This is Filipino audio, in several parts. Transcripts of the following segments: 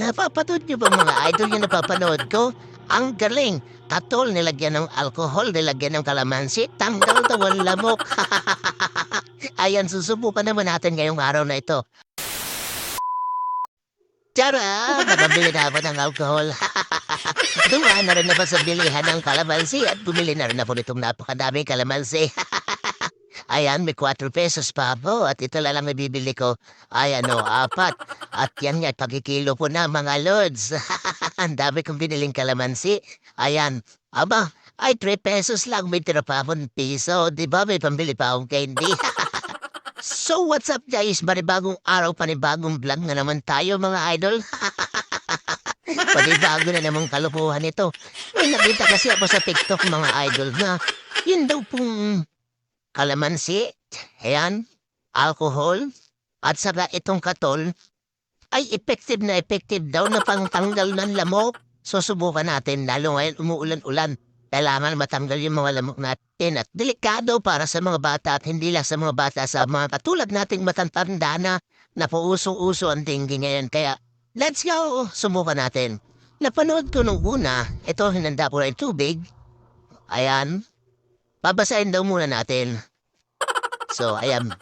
Napapanood niyo ba mga idol yung napapanood ko? Ang galing. Katol, nilagyan ng alcohol, nilagyan ng kalamansi, tanggal daw ang lamok. Ayan, susubukan naman natin ngayong araw na ito. Tara! Nakabili na ako ng alcohol. Dumaan na rin ako sa bilihan ng kalamansi at bumili na rin ako nitong napakadaming kalamansi. Ayan, may 4 pesos pa ako at ito lang ang nabibili ko. Ay ano, apat. At yan nga, pagkikilo po na mga lods. ang dami kong biniling kalamansi. Ayan, aba, ay 3 pesos lang, may tira pa akong piso. Di ba may pambili pa akong candy? so what's up guys, panibagong araw, panibagong vlog na naman tayo mga idol. Panibago na namang kalukuhan ito. May nakita kasi ako sa TikTok mga idol na yun daw pong kalamansi, ayan, alcohol, at saka itong katol, ay effective na effective daw na pangtanggal ng lamok. So subukan natin, lalo ngayon umuulan-ulan. Kailangan matanggal yung mga lamok natin at delikado para sa mga bata at hindi lang sa mga bata sa mga katulad nating matantanda na napuusong-uso ang tinggi ngayon. Kaya let's go! Subukan natin. Napanood ko nung una, ito hinanda ko na tubig. Ayan, Babasahin daw muna natin. So, ayan.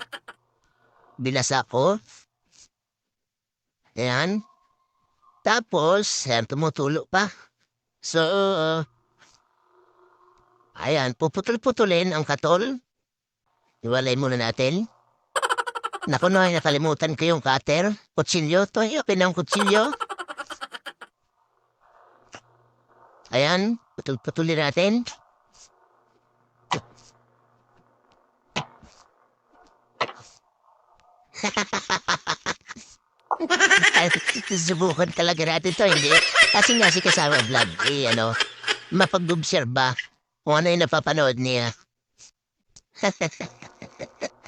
Binasa ko. Ayan. Tapos, ayan, tumutulo pa. So, uh, ayan, puputol-putulin ang katol. Iwalay muna natin. Naku, no, nakalimutan ko yung cutter. Kutsilyo, to, yung pinang kutsilyo. Ayan, putul-putulin natin. Subukan talaga natin to, hindi? Kasi nga si kasama vlog, eh, ano, mapag-obserba kung ano yung napapanood niya.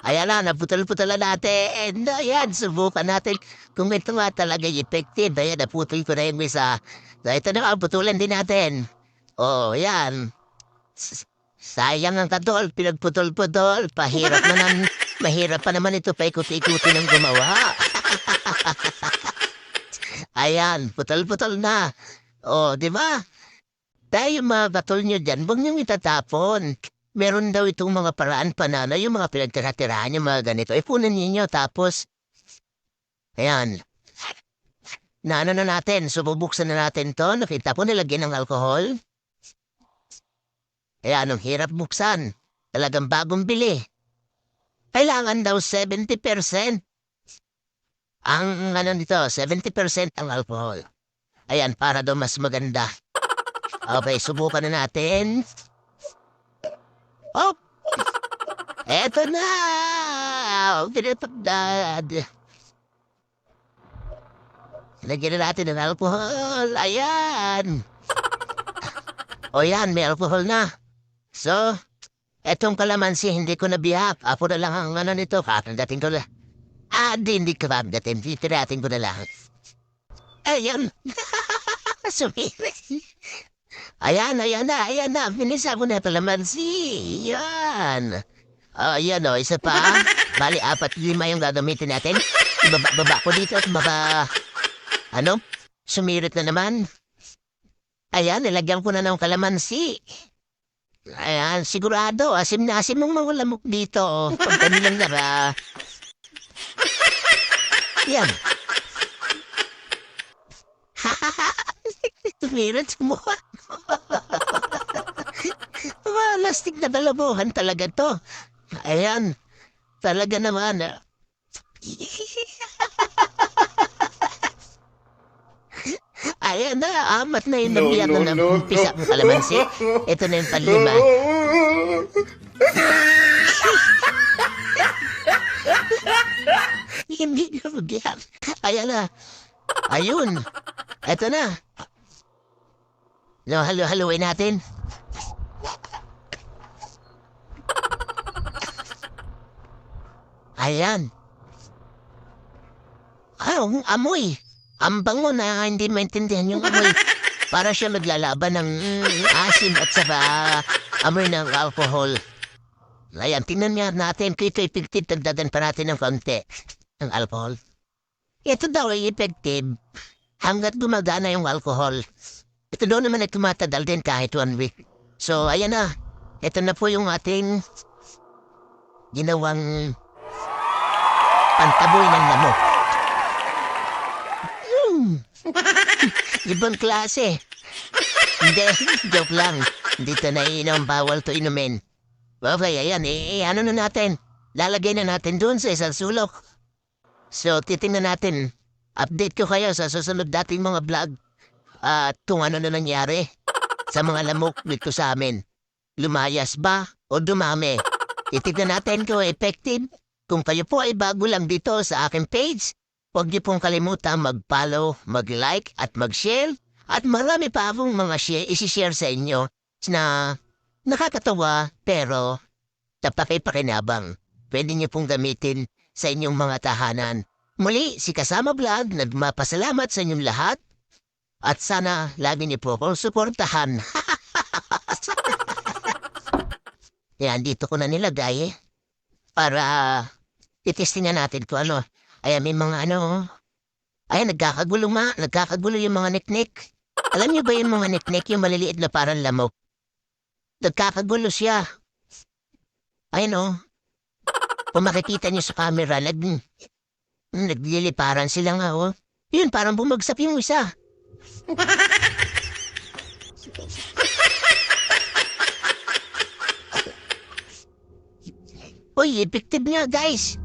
Ayan na, naputol-putol na natin. Ayan, subukan natin kung ito nga talaga effective. Ayan, naputol ko na yung isa. So, ito na, putulan din natin. Oh, yan. Sayang ang katol, pinagputol-putol. Pahirap naman, mahirap pa naman ito paikot-ikuti ng gumawa. Ayan, putol-putol na. Oh, di ba? Tayo mga katol nyo dyan, huwag niyong itatapon. Meron daw itong mga paraan pa na, na yung mga pinagtira-tirahan yung mga ganito. Ipunan ninyo, tapos, ayan. Naano na natin, so bubuksan na natin to. Nakita po nilagyan ng alcohol. Ayan, ang hirap buksan. Talagang bagong bili. Kailangan daw 70%. Ang ano nito, 70% ang alcohol. Ayan, para daw mas maganda. Okay, subukan na natin. Oh! Eto na! Pinapagdad. Lagyan na natin ng alcohol. Ayan! O yan, may alcohol na. So, etong kalamansi, hindi ko nabiyak. Apo na lang ang ano nito. Kakadating ko na. Ah, di, hindi ko kakadating. Titirating ko na lang. Ayan. Sumiri. Ayan, ayan na, ayan na. Finisa ko na kalamansi. Yan. Oh, yan o, isa pa. Bali, apat, lima yung gagamitin natin. Ibaba baba ko dito at. Ano? Sumirit na naman. Ayan, nilagyan ko na ng kalamansi. Ayan, sigurado, asim na asim ng mga lamok dito. oh. Pag kanilang nara. Yan. Tumirat mo. Malastig na dalabuhan talaga to. Ayan, talaga naman. Ah. Na, amat na yung No, nabiyak no, na no, umpisa no. ng kalamansi. Ito na yung panlima. Hindi na mabiyak. Ayan na. Ayun. Ito na. No, halo-haloin natin. Ayan. Ah, ang amoy. Ang bango na hindi maintindihan yung amoy. Para siya maglalaban ng mm, asim at saka amoy ng alcohol. Ayan, tingnan nga natin kung ito effective, dagdagan pa natin ng konti ng alcohol. ito daw ay effective hanggat gumagana yung alcohol. Ito daw naman ay tumatagal din kahit one week. So, ayan na. Ito na po yung ating ginawang pantaboy ng lamok. Hmm. Ibang klase. Hindi, joke lang. Dito na inom, bawal to inumin. Okay, ayan, eh, eh, ano na natin? Lalagay na natin doon sa isang sulok. So, titingnan natin. Update ko kayo sa susunod dating mga vlog. At kung ano na nangyari sa mga lamok dito sa amin. Lumayas ba o dumami? Titignan natin kung effective. Kung kayo po ay bago lang dito sa aking page, huwag niyo pong kalimutan mag-follow, mag-like at mag-share. At marami pa akong mga share, isi-share sa inyo na nakakatawa pero tapakipakinabang. Pwede niyo pong gamitin sa inyong mga tahanan. Muli, si Kasama Vlog nagmapasalamat sa inyong lahat at sana lagi niyo po akong suportahan. Yan, dito ko na nilagay eh. Para itestingan natin kung ano. Ayan, may mga ano. Ayan, nagkakagulo nga. Nagkakagulo yung mga niknik. Alam niyo ba yung mga niknik, yung maliliit na parang lamok? Nagkakagulo siya. Ayan o. Kung makikita niyo sa camera, nag... Nagliliparan sila nga oh. Yun, parang bumagsak yung isa. Uy, effective nga, guys.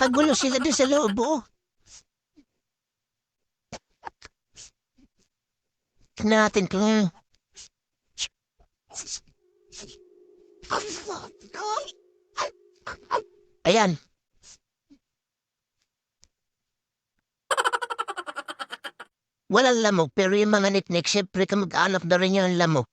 Nagkakagulo sila doon sa loob, oh. Natin kung... Ayan. Walang lamok, pero yung mga niknik, syempre kamag-anak na rin yung lamok.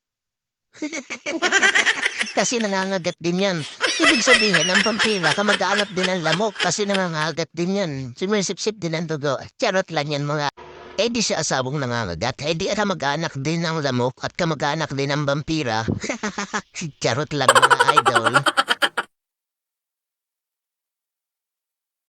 kasi nangangagat din yan. Ibig sabihin, ang pampira, kamag-anak din ang lamok kasi nangangagat din yan. Sumisip-sip din ang dugo. Charot lang yan mga. Eh di siya asawang nangangagat, eh di kamag-anak din ang lamok at kamag-anak din ang vampira. Charot lang mga idol.